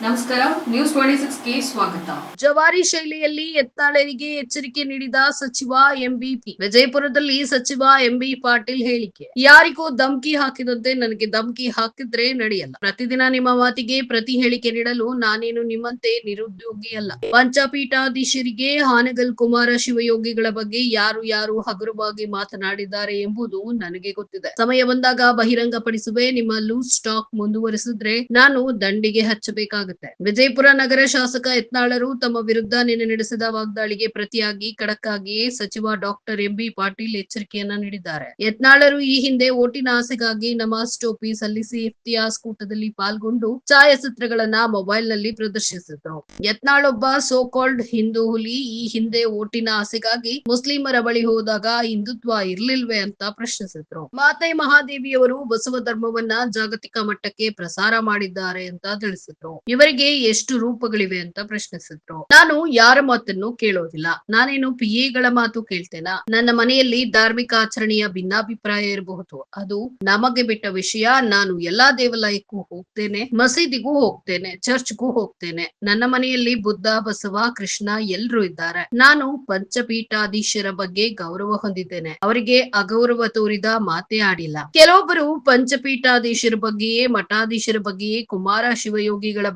ನಮಸ್ಕಾರ ನ್ಯೂಸ್ ಜವಾರಿ ಶೈಲಿಯಲ್ಲಿ ಎತ್ತಾಳರಿಗೆ ಎಚ್ಚರಿಕೆ ನೀಡಿದ ಸಚಿವ ಎಂಬಿಪಿ. ವಿಜಯಪುರದಲ್ಲಿ ಸಚಿವ ಎಂಬಿ ಪಾಟೀಲ್ ಹೇಳಿಕೆ. ಯಾರಿಗೂ ಧಮ್ಕಿ ಹಾಕಿದಂತೆ ನನಗೆ ಧಮ್ಕಿ ಹಾಕಿದ್ರೆ ನಡೆಯಲ್ಲ. ಪ್ರತಿದಿನ ನಿಮ್ಮ ಮಾತಿಗೆ ಪ್ರತಿ ಹೇಳಿಕೆ ನೀಡಲು ನಾನೇನು ನಿಮ್ಮಂತೆ ನಿರುದ್ಯೋಗಿ ಅಲ್ಲ. ಪಂಚಪೀಠಾಧೀಶರಿಗೆ ಹಾನಗಲ್ ಕುಮಾರ ಶಿವಯೋಗಿಗಳ ಬಗ್ಗೆ ಯಾರು ಯಾರು ಹಗುರವಾಗಿ ಮಾತನಾಡಿದ್ದಾರೆ ಎಂಬುದು ನನಗೆ ಗೊತ್ತಿದೆ. ಸಮಯ ಬಂದಾಗ ಬಹಿರಂಗಪಡಿಸುವೆ ನಿಮ್ಮ ಲೂಸ್ ಸ್ಟಾಕ್ ಮುಂದುವರೆಸಿದ್ರೆ ನಾನು ದಂಡಿಗೆ ಹಚ್ಚಬೇಕಾಗುತ್ತೆ ವಿಜಯಪುರ ನಗರ ಶಾಸಕ ಯತ್ನಾಳರು ತಮ್ಮ ವಿರುದ್ಧ ನಿನ್ನೆ ನಡೆಸಿದ ವಾಗ್ದಾಳಿಗೆ ಪ್ರತಿಯಾಗಿ ಕಡಕ್ಕಾಗಿ ಸಚಿವ ಡಾಕ್ಟರ್ ಎಂಬಿ ಪಾಟೀಲ್ ಎಚ್ಚರಿಕೆಯನ್ನ ನೀಡಿದ್ದಾರೆ. ಯತ್ನಾಳರು ಈ ಹಿಂದೆ ಓಟಿನ ಆಸೆಗಾಗಿ ನಮಾಜ್ ಟೋಪಿ ಸಲ್ಲಿಸಿ ಇಫ್ತಿಯಾಸ್ ಕೂಟದಲ್ಲಿ ಪಾಲ್ಗೊಂಡು ಛಾಯಾಚಿತ್ರಗಳನ್ನ ಮೊಬೈಲ್ನಲ್ಲಿ ಪ್ರದರ್ಶಿಸಿದ್ರು. ಯತ್ನಾಳೊಬ್ಬ ಸೋ ಕಾಲ್ಡ್ ಹಿಂದೂ ಹುಲಿ ಈ ಹಿಂದೆ ಓಟಿನ ಆಸೆಗಾಗಿ ಮುಸ್ಲಿಮರ ಬಳಿ ಹೋದಾಗ ಹಿಂದುತ್ವ ಇರ್ಲಿಲ್ವೇ ಅಂತ ಪ್ರಶ್ನಿಸಿದ್ರು. ಮಾತೆ ಮಹಾದೇವಿಯವರು ಬಸವ ಧರ್ಮವನ್ನ ಜಾಗತಿಕ ಮಟ್ಟಕ್ಕೆ ಪ್ರಸಾರ ಮಾಡಿದ್ದಾರೆ ಅಂತ ತಿಳಿಸಿದ್ರು. ಇವರಿಗೆ ಎಷ್ಟು ರೂಪಗಳಿವೆ ಅಂತ ಪ್ರಶ್ನಿಸಿದ್ರು. ನಾನು ಯಾರ ಮಾತನ್ನು ಕೇಳೋದಿಲ್ಲ. ನಾನೇನು ಪಿ ಎಗಳ ಮಾತು ಕೇಳ್ತೇನಾ? ನನ್ನ ಮನೆಯಲ್ಲಿ ಧಾರ್ಮಿಕ ಆಚರಣೆಯ ಭಿನ್ನಾಭಿಪ್ರಾಯ ಇರಬಹುದು. ಅದು ನಮಗೆ ಬಿಟ್ಟ ವಿಷಯ. ನಾನು ಎಲ್ಲಾ ದೇವಾಲಯಕ್ಕೂ ಹೋಗ್ತೇನೆ. ಮಸೀದಿಗೂ ಹೋಗ್ತೇನೆ. ಚರ್ಚ್ಗೂ ಹೋಗ್ತೇನೆ. ನನ್ನ ಮನೆಯಲ್ಲಿ ಬುದ್ಧ, ಬಸವ, ಕೃಷ್ಣ ಎಲ್ರೂ ಇದ್ದಾರೆ. ನಾನು ಪಂಚಪೀಠಾಧೀಶರ ಬಗ್ಗೆ ಗೌರವ ಹೊಂದಿದ್ದೇನೆ. ಅವರಿಗೆ ಅಗೌರವ ತೋರಿದ ಮಾತೇ ಆಡಿಲ್ಲ. ಕೆಲವೊಬ್ಬರು ಪಂಚಪೀಠಾಧೀಶರ ಬಗ್ಗೆಯೇ, ಮಠಾಧೀಶರ ಬಗ್ಗೆಯೇ, ಕುಮಾರ ಶಿವಯೋಗಿಗಳ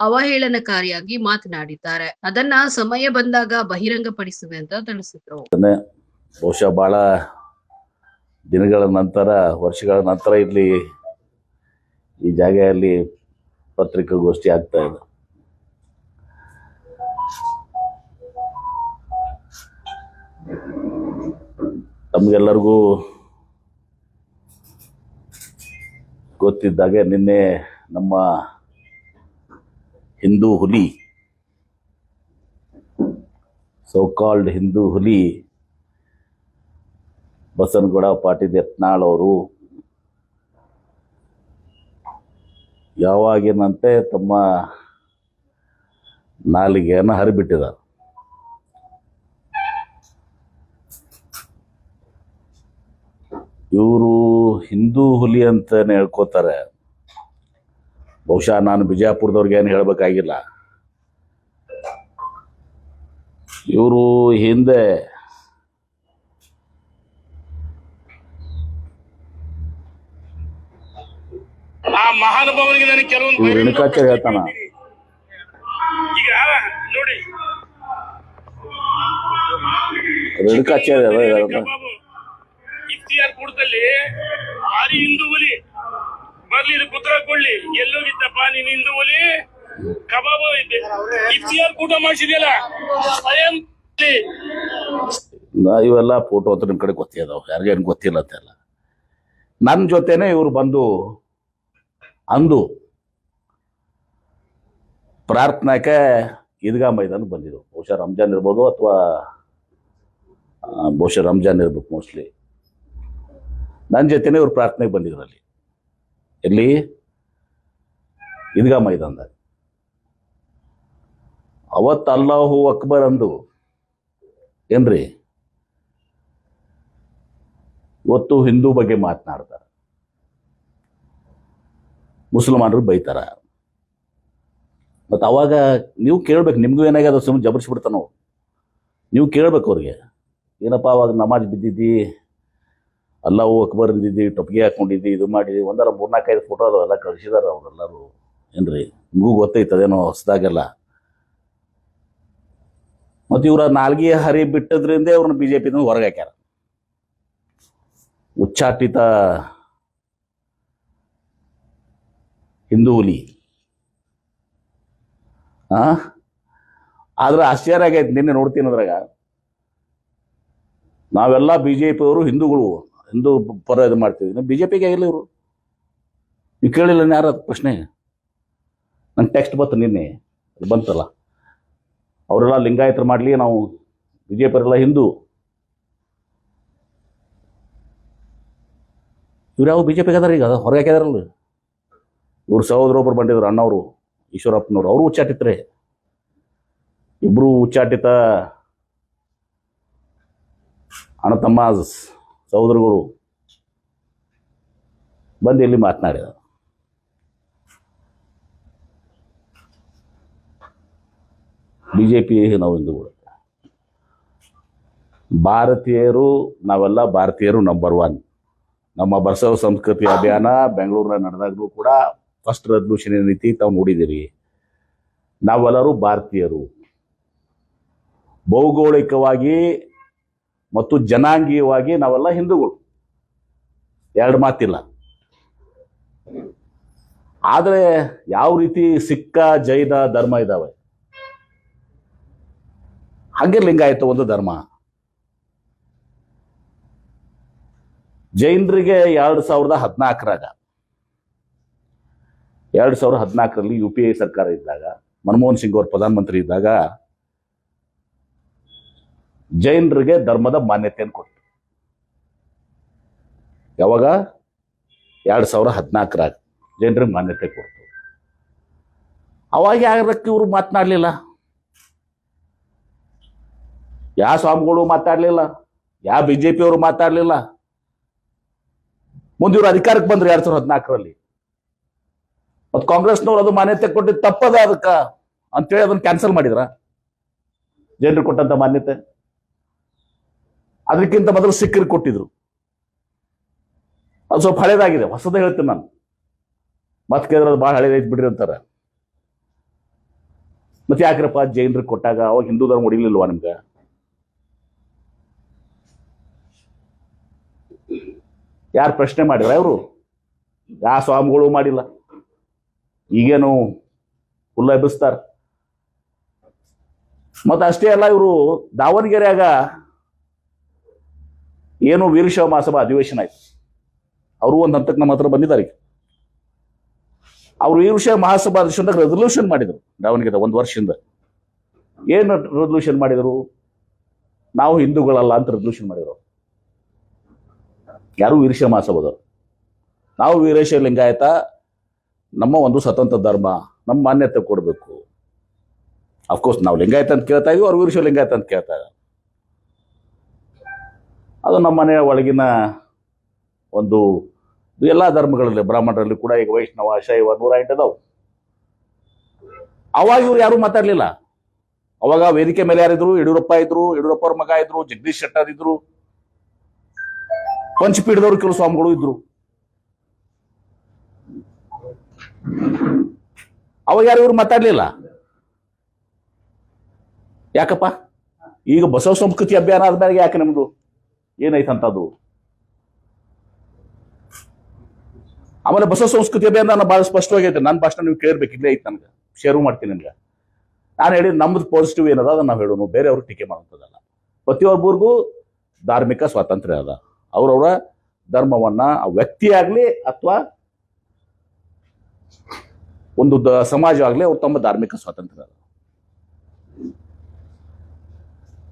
ಅವಹೇಳನಕಾರಿಯಾಗಿ ಮಾತನಾಡಿದ್ದಾರೆ. ಅದನ್ನ ಸಮಯ ಬಂದಾಗ ಬಹಿರಂಗಪಡಿಸುವೆ ಅಂತ ತಿಳಿಸಿದ್ರು ಬಹುಶಃ ಬಹಳ ದಿನಗಳ ನಂತರ, ವರ್ಷಗಳ ನಂತರ ಇಲ್ಲಿ ಈ ಜಾಗೆಯಲ್ಲಿ ಪತ್ರಿಕಾಗೋಷ್ಠಿ ಆಗ್ತಾ ಇದೆ. ತಮಗೆಲ್ಲರಿಗೂ ಗೊತ್ತಿದ್ದಾಗೆ ನಿನ್ನೆ ನಮ್ಮ ಹಿಂದೂ ಹುಲಿ. ಸೋ ಕಾಲ್ಡ್ ಹಿಂದೂ ಹುಲಿ. ಬಸನಗೌಡ, ಪಾಟೀಲ್, ಯತ್ನಾಳ್ ಅವರು ಯಾವಾಗಿನಂತೆ ತಮ್ಮ ನಾಲಿಗೆಯನ್ನು ಹರಿಬಿಟ್ಟಿದ್ದಾರೆ. ಇವರು ಹಿಂದೂ ಹುಲಿ ಅಂತ ಹೇಳ್ಕೊತಾರೆ. ಬಹುಶಃ ನಾನು ಬಿಜಾಪುರದವ್ರಿಗೆ ಏನು ಹೇಳಬೇಕಾಗಿಲ್ಲ. ಇವರು ಹಿಂದೆ ಇವ್ರು ರೇಣುಕಾಚಾರ್ಯ ಹೇಳ್ತಾನ. ರೇಣುಕಾಚಾರ್ಯ ಭಾರಿ ಹಿಂದೂ ಬರ್ಲಿ ಪುತ್ರ ಕೊಳ್ಳಿ. ಎಲ್ಲೋಗಿದ್ದಪ್ಪ ನೀನ್ ಹಿಂದೂ ಹೋಲಿ ಕಬಾಬ್ ಇದೆ. ಇಫ್ತಿಯಾರ್ ಕೂಟ ಮಾಡಿಸಿದ್ಯಲ್ಲ? ಸ್ವಯಂ ಇವೆಲ್ಲ ಫೋಟೋ ಹತ್ರ ನಿಮ್ಮ ಕಡೆ ಗೊತ್ತಿದಾವ ಯಾರಿಗೇನು ಗೊತ್ತಿಲ್ಲ ಅಂತೆಲ್ಲ ನನ್ನ ಜೊತೆನೆ ಇವರು ಬಂದು ಅಂದು ಪ್ರಾರ್ಥನಾಕ್ಕೆ ಈದ್ಗಾ ಮೈದಾನ ಬಂದಿದ್ರು. ಬಹುಶಃ ರಂಜಾನ್ ಇರ್ಬೋದು ಅಥವಾ ಬಹುಶಃ ರಂಜಾನ್ ಇರ್ಬೇಕು ಮೋಸ್ಟ್ಲಿ ನನ್ನ ಜೊತೆನೆ ಇವ್ರು ಪ್ರಾರ್ಥನೆಗೆ ಬಂದಿದ್ರು ಅಲ್ಲಿ. ಎಲ್ಲಿ? ಈದ್ಗಾ ಮೈದಾನದಾಗ. ಅವತ್ತು ಅಲ್ಲಾಹು ಅಕ್ಬರ್ ಅಂದು. ಏನ್ರಿ? ಇವತ್ತು ಹಿಂದೂ ಬಗ್ಗೆ ಮಾತನಾಡ್ತಾರೆ. ಮುಸಲ್ಮಾನರು ಬೈತಾರ. ಮತ್ತು ಅವಾಗ ನೀವು ಕೇಳ್ಬೇಕು, ನಿಮಗೂ ಏನಾಗ್ಯದ ಸುಮ್ಮನೆ ಜಬರ್ಸ್ಬಿಡ್ತಾನೋ. ನೀವು ಕೇಳ್ಬೇಕು ಅವ್ರಿಗೆ. ಏನಪ್ಪ ಅವಾಗ ನಮಾಜ್ ಬಿದ್ದಿದ್ದಿ? ಅಲ್ಲಾವು ಅಕ್ಬರ್ ಅಂದಿದ್ದಿ ಟೊಪ್ಪಿಗೆ ಹಾಕೊಂಡಿದ್ದಿ ಇದು ಮಾಡಿದ್ವಿ ಒಂದರ ಮೂರ್ನಾಲ್ಕೈದು ಫೋಟೋ ಅದಾವೆಲ್ಲ ಕಳಿಸಿದಾರೆ ಅವರೆಲ್ಲರೂ. ಏನ್ರಿ? ನಿಮಗೂ ಗೊತ್ತೈತದೇನೋ ಹೊಸದಾಗೆಲ್ಲ. ಮತ್ತು ಇವರ ನಾಲ್ಗೆ ಹರಿ ಬಿಟ್ಟದ್ರಿಂದ ಅವ್ರನ್ನ ಬಿ ಜೆ ಪಿ ಹೊರಗೆ ಹಾಕ್ಯಾರ. ಉಚ್ಚಾಟಿತ ಹಿಂದೂ ಹುಲಿ. ಆ? ಆದ್ರೆ ಆಶ್ಚರ್ಯ ಆಗೈತೆ, ನಿನ್ನೆ ನೋಡ್ತೀನಿ ಅದ್ರಾಗ. ನಾವೆಲ್ಲ ಬಿ ಜೆ ಪಿಯವರು ಹಿಂದೂಗಳು. ಹಿಂದೂ ಪರ ಇದು ಮಾಡ್ತೀವಿ ಬಿ ಜೆ ಪಿಗೆ ಆಗಿಲ್ಲ ಇವರು. ನೀವು ಕೇಳಿಲ್ಲ ಯಾರ ಪ್ರಶ್ನೆ? ನನ್ನ ಟೆಕ್ಸ್ಟ್ ಬಂತು ನಿನ್ನೆ. ಅದು ಬಂತಲ್ಲ. ಅವರೆಲ್ಲ ಲಿಂಗಾಯತರು ಮಾಡಲಿ, ನಾವು ಬಿ ಜೆ ಪಿಯವರೆಲ್ಲ ಹಿಂದೂ. ಇವ್ರು ಯಾವ ಬಿ ಜೆ ಪಿಗೆ ಅದಾರ ಈಗ? ಹೊರಗೆ ಹಾಕಿದಾರಲ್ಲ. ಇವ್ರ ಸಹೋದರ ಒಬ್ರು ಬಂದಿದ್ರು, ಅಣ್ಣವರು, ಈಶ್ವರಪ್ಪನವರು. ಅವರು ಉಚ್ಚಾಟಿತ್ರೆ ಇಬ್ರು ಉಚ್ಚಾಟಿತ ಅಣ್ಣ ತಮ್ಮ ಸಹೋದರಗಳು ಬಂದು ಇಲ್ಲಿ ಮಾತನಾಡಿದ ಬಿ ಜೆ ಪಿ ನಾವು ಹಿಂದೂಗಳು ಭಾರತೀಯರು, ನಾವೆಲ್ಲ ಭಾರತೀಯರು ನಂಬರ್ ಒನ್ ನಮ್ಮ ಬಸವ ಸಂಸ್ಕೃತಿ ಅಭಿಯಾನ ಬೆಂಗಳೂರಿನ ನಡೆದಾಗಲೂ ಕೂಡ ಫಸ್ಟ್ ರೆಸಲ್ಯೂಷನ್ ಏನೈತಿ ತಾವು ನೋಡಿದಿರಿ ನಾವೆಲ್ಲರೂ ಭಾರತೀಯರು. ಭೌಗೋಳಿಕವಾಗಿ ಮತ್ತು ಜನಾಂಗೀಯವಾಗಿ ನಾವೆಲ್ಲ ಹಿಂದೂಗಳು. ಎರಡು ಮಾತಿಲ್ಲ. ಆದರೆ ಯಾವ ರೀತಿ ಸಿಕ್ಕ ಜೈನ ಧರ್ಮ ಇದ್ದಾವೆ ಹಾಗೆ ಲಿಂಗಾಯತ ಒಂದು ಧರ್ಮ. ಜೈನರಿಗೆ ಎರಡು ಸಾವಿರದ ಹದಿನಾಲ್ಕರಾಗ, ಎರಡು ಸಾವಿರದ ಹದಿನಾಲ್ಕರಲ್ಲಿ ಯು ಪಿ ಐ ಸರ್ಕಾರ ಇದ್ದಾಗ, ಮನಮೋಹನ್ ಸಿಂಗ್ ಅವರು ಪ್ರಧಾನಮಂತ್ರಿ ಇದ್ದಾಗ ಜೈನರಿಗೆ ಧರ್ಮದ ಮಾನ್ಯತೆಯನ್ನು ಕೊಟ್ಟು ಯಾವಾಗ? ಎರಡು ಸಾವಿರ ಹದಿನಾಲ್ಕರಾಗ ಜೈನರಿಗೆ ಮಾನ್ಯತೆ ಕೊಡ್ತು ಅವಾಗ ಯಾರಕ್ಕೆ ಇವರು ಮಾತನಾಡಲಿಲ್ಲ? ಯಾವ ಸ್ವಾಮಿಗಳು ಮಾತಾಡಲಿಲ್ಲ ಯಾವ ಬಿ ಜೆ ಪಿಯವರು ಮಾತಾಡಲಿಲ್ಲ ಮುಂದೆ ಇವರು ಅಧಿಕಾರಕ್ಕೆ ಬಂದ್ರು ಎರಡು ಸಾವಿರದ ಹದಿನಾಲ್ಕರಲ್ಲಿ. ಮತ್ತು ಕಾಂಗ್ರೆಸ್ನವ್ರು ಅದು ಮಾನ್ಯತೆ ಕೊಟ್ಟಿದ್ದು ತಪ್ಪದ ಅದಕ್ಕೆ. ಅಂತೇಳಿ ಅದನ್ನ ಕ್ಯಾನ್ಸಲ್ ಮಾಡಿದ್ರ? ಜನರು ಕೊಟ್ಟಂತ ಮಾನ್ಯತೆ? ಅದಕ್ಕಿಂತ ಮೊದಲು ಸಿಕ್ಕರು ಕೊಟ್ಟಿದ್ರು. ಅದು ಸ್ವಲ್ಪ ಹಳೇದಾಗಿದೆ, ಹೊಸದೇ ಹೇಳ್ತೀನಿ ನಾನು. ಮತ್ತೆ ಕೇಳಿದ್ರೆ ಅದು ಭಾಳ ಹಳೇದೈತಿ ಬಿಡ್ರಿ ಅಂತಾರೆ. ಮತ್ತೆ ಯಾಕ್ರಪ್ಪ ಜೈನರಿಗೆ ಕೊಟ್ಟಾಗ ಅವಾಗ ಹಿಂದೂ ಧರ್ಮ ಹೊಡಿಲಿಲ್ವಾ ನಿಮ್ಗೆ? ಯಾರು ಪ್ರಶ್ನೆ ಮಾಡಿದ್ರ ಅವರು ಯಾವ ಸ್ವಾಮಿಗಳು ಮಾಡಿಲ್ಲ. ಈಗೇನು ಹುಲ್ಲ ಎಬ್ಬಿಸ್ತಾರ. ಮತ್ತೆ ಅಷ್ಟೇ ಅಲ್ಲ ಇವರು ದಾವಣಗೆರೆಯಾಗ ಏನು ವೀರಶೈವ ಮಹಾಸಭಾ ಅಧಿವೇಶನ ಆಯ್ತು. ಅವರು ಒಂದು ಹಂತಕ್ಕೆ ನಮ್ಮ ಹತ್ರ ಬಂದಿದ್ದಾರೆ ಅವರು ವೀರಶೈವ ಮಹಾಸಭಾ ಅಧಿವೇಶನದಾಗ ರೆಸಲ್ಯೂಷನ್ ಮಾಡಿದರು ದಾವಣಗೆರೆ ಒಂದು ವರ್ಷದಿಂದ. ಏನು ರೆಸಲ್ಯೂಷನ್ ಮಾಡಿದರು? ನಾವು ಹಿಂದೂಗಳಲ್ಲ ಅಂತ ರೆಸಲ್ಯೂಷನ್ ಮಾಡಿದರು ಯಾರು ವೀರಶೈವ ಮಹಾಸಭಾದವರು? ನಾವು ವೀರಶೈವ ಲಿಂಗಾಯತ, ನಮ್ಮ ಒಂದು ಸ್ವತಂತ್ರ ಧರ್ಮ, ನಮ್ಮ ಮಾನ್ಯತೆ ಕೊಡಬೇಕು. ಅಫ್ಕೋರ್ಸ್ ನಾವು ಲಿಂಗಾಯತ ಅಂತ ಕೇಳ್ತಾ ಇದೀವಿ, ಅವ್ರು ವೀರಶೈವ ಲಿಂಗಾಯತ ಅಂತ ಕೇಳ್ತಾ ಇದ್ದಾರೆ. ಅದು ನಮ್ಮ ಮನೆಯ ಒಳಗಿನ ಒಂದು ಎಲ್ಲ ಧರ್ಮಗಳಲ್ಲಿ, ಬ್ರಾಹ್ಮಣರಲ್ಲಿ ಕೂಡ ಈಗ ವೈಷ್ಣವ, ಶೈವ ನೂರ ಎಂಟು ಅದಾವು. ಅವಾಗ ಇವ್ರು ಯಾರು ಮಾತಾಡಲಿಲ್ಲ. ಅವಾಗ ವೇದಿಕೆ ಮೇಲೆ ಯಾರಿದ್ರು, ಯಡಿಯೂರಪ್ಪ ಇದ್ರು ಯಡಿಯೂರಪ್ಪ ಅವ್ರ ಮಗ ಇದ್ರು, ಜಗದೀಶ್ ಶೆಟ್ಟರ್ ಇದ್ರು, ಪಂಚಪೀಠದವ್ರು ಕೆಲವು ಸ್ವಾಮಿಗಳು ಇದ್ರು. ಅವಾಗ ಯಾರು ಇವ್ರು ಮಾತಾಡ್ಲಿಲ್ಲ. ಯಾಕಪ್ಪ? ಈಗ ಬಸವ ಸಂಸ್ಕೃತಿ ಅಭಿಯಾನ ಆದ್ಮೇಲೆ ಯಾಕೆ ನಮ್ದು? ಏನೈತಂತದ್ದು ಆಮೇಲೆ ಬಸವ ಸಂಸ್ಕೃತಿ ಅಭಿಯಾನ ನಾನು ಬಹಳ ಹೇಳ್ತೇನೆ. ನನ್ನ ಭಾಷಣ ನೀವು ಕೇಳಬೇಕು, ಇಲ್ಲೇ ಐತೆ ನನಗೆ. ಶೇರು ಮಾಡ್ತೀನಿ ನಿಮ್ಗೆ. ನಾನು ಹೇಳಿ ನಮ್ದು ಪಾಸಿಟಿವ್ ಏನದ, ಅದನ್ನು ನಾವು ಹೇಳೋಣ ಬೇರೆಯವ್ರಿಗೆ ಟೀಕೆ ಮಾಡುವಂಥದ್ದಲ್ಲ. ಪ್ರತಿಯೊಬ್ಬರಿಗೂ ಧಾರ್ಮಿಕ ಸ್ವಾತಂತ್ರ್ಯ ಅದ. ಅವ್ರವ್ರ ಧರ್ಮವನ್ನ ವ್ಯಕ್ತಿ ಆಗಲಿ ಅಥವಾ ಒಂದು ದ- ಆಗ್ಲಿ ಅವ್ರು ತಮ್ಮ ಧಾರ್ಮಿಕ ಸ್ವಾತಂತ್ರ್ಯ ಅದ.